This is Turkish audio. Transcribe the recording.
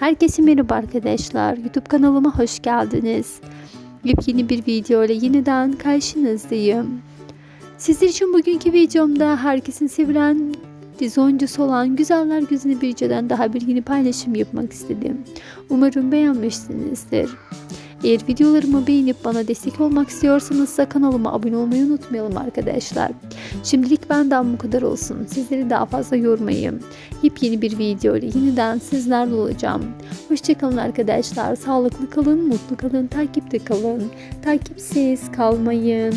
Herkese merhaba arkadaşlar. YouTube kanalıma hoş geldiniz. Yepyeni bir video ile yeniden karşınızdayım. Sizler için bugünkü videomda herkesin sevilen dizi oyuncusu olan Güzeller Güzeli Birce'den daha bir yeni paylaşım yapmak istedim. Umarım beğenmişsinizdir. Eğer videolarımı beğenip bana destek olmak istiyorsanız da kanalıma abone olmayı unutmayalım arkadaşlar. Şimdilik benden bu kadar olsun. Sizleri daha fazla yormayayım. Yepyeni bir video ile yeniden sizlerle olacağım. Hoşçakalın arkadaşlar. Sağlıklı kalın, mutlu kalın, takipte kalın. Takipsiz kalmayın.